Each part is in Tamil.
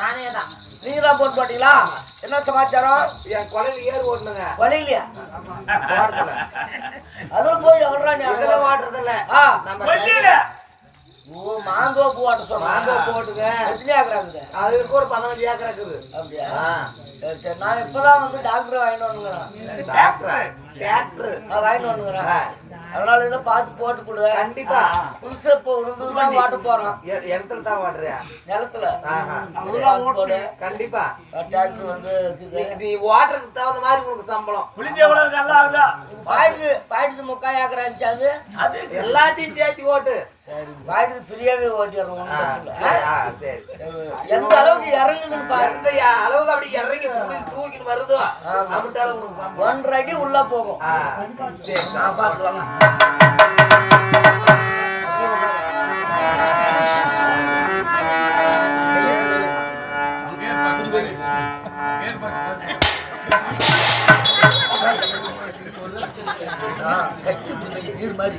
நானே தான். நீங்க தான் போட்டு போட்டீங்களா? என்ன சமாச்சாரம்? என் கொலையில ஏறு ஓட்டுனுங்க. வழியிலையா ஓடுறதுல அதில் போய் எவ்வளோ இதுல ஓட்டுறதில்ல ஆ. நம்ம மாங்கோ பூவாட்ட மாங்கோ சொல்றாங்க போட்டுங்க எத்தனை ஆக்குறாங்க அதுக்கு ஒரு பதினஞ்சு ஏக்கர் இருக்குது அப்படியா. சரி சரி. நான் இப்பதான் வந்து டாக்டர் வாங்கிட்டு வந்துங்கிறேன் டாக்டர் டாக்டர் நான் வாங்கிட்டு வந்துங்கிறேன் ஆ. அதனால இதை பார்த்து போட்டு கொடு கண்டிப்பா புதுசா இப்போ உருந்து தான் வாட்ட போறோம். எ- இடத்துல தான் ஓட்டுறியா நிலத்துல. கண்டிப்பா. டிராக்டர் வந்து. நீ- ஓட்டுறதுக்கு தகுந்த மாதிரி உனக்கு சம்பளம். புளிஞ்ச எவ்வளவு நல்லா ஆகுதா பாயிட்டு பாயிட்டு முக்கால் ஏக்கர் ஆச்சு அது. அது எல்லாத்தையும் சேர்த்து ஓட்டு. பாயிட்டு ஃப்ரீயாவே ஓட்டிடுறோம் சரி, எந்த அளவுக்கு இறங்குதுன்னு பாரு. எந்த அளவுக்கு அப்படி இறங்கி தூக்கிட்டு வருதோ சம்பளம். ஒன்றரை அடி உள்ள போகும். சரி நான் மாதிரி.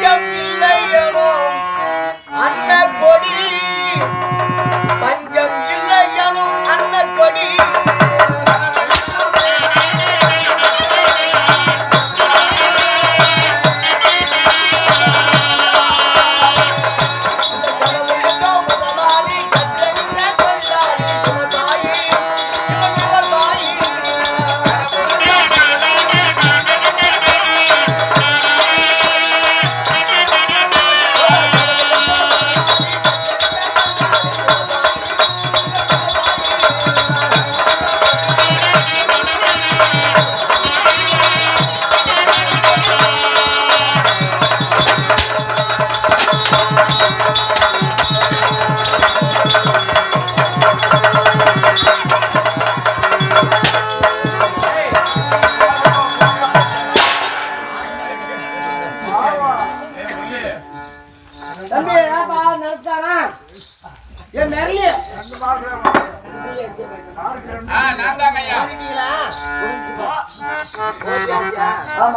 Come நான்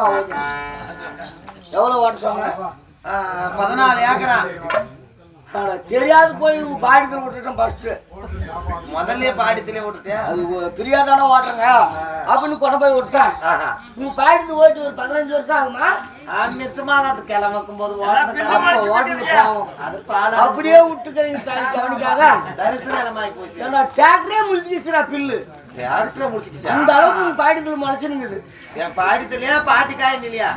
ஓகே எவ்வளவு ஓட்ட பதினாலு ஏக்கரா. தெரியாது போய் பாடிக்க விட்டுட்டோம் ஃபர்ஸ்ட் முதல்லயே பாடித்திலே விட்டுட்டேன் அது பிரியாதானே ஓட்டுறங்க அப்படின்னு கொண்டு போய் விட்டேன். நீ பாடிட்டு போயிட்டு ஒரு பதினஞ்சு வருஷம் ஆகுமா? மிச்சமாக அது கிளம்புக்கும் போது அப்படியே விட்டுக்கிறீங்க கவனிக்காத. தரிசன நிலமாயி போச்சு. ஏன்னா டிராக்டரே முடிச்சிச்சுடா பில்லு. முடிச்சுக்கிச்சா அந்த அளவுக்கு உங்க பாடிட்டு மனசுனுங்குது என் பாடித்திலையா பாட்டி காயின் இல்லையா?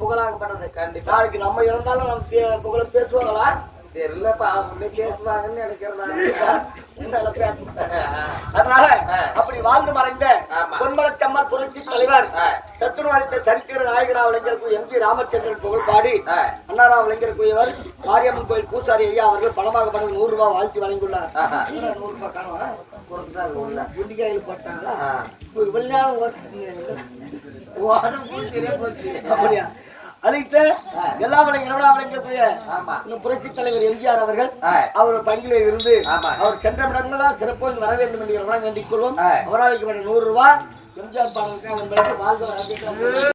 புகழாகப்பட்டது கண்டிப்பா. நாளைக்கு நம்ம இருந்தாலும் நம்ம புகழ பேசுவாங்களா? தெரியலப்பா அவங்க பேசுவாங்கன்னு நினைக்கிறேன் அதனால அப்படி வாழ்ந்து மறைந்த ஆமா. பொன்மலச்சம்மன் புரட்சி தலைவர் ஆ. சத்துருவாளித்த சரித்திர நாயகரா விளைஞர் எம். ஜி. ராமச்சந்திரன் புகழ் பாடி ஆ. அண்ணாரா விளைஞர் குயவர் மாரியம்மன் கோயில் பூசாரி ஐயா அவர்கள் பணமாக பணம் நூறு ரூபாய் வாழ்த்தி வழங்கியுள்ளார். நூறு ரூபாய் உள்ள. குண்டிக்காயில் போட்டாங்களா? போச்சு. அப்படியா? அழைத்த எல்லா ஆமா. புரட்சி தலைவர் எம்ஜிஆர் அவர்கள். அவர் பங்கிலே இருந்து. அவர் சென்ற இடங்களெல்லாம் சிறப்போடு வர வேண்டும் என்று வேண்டிக் கொள்வோம் ஆ. அவராளுக்கு நூறு ரூபாய் எம்ஜிஆர் பாடலுக்கு வாழ்ந்து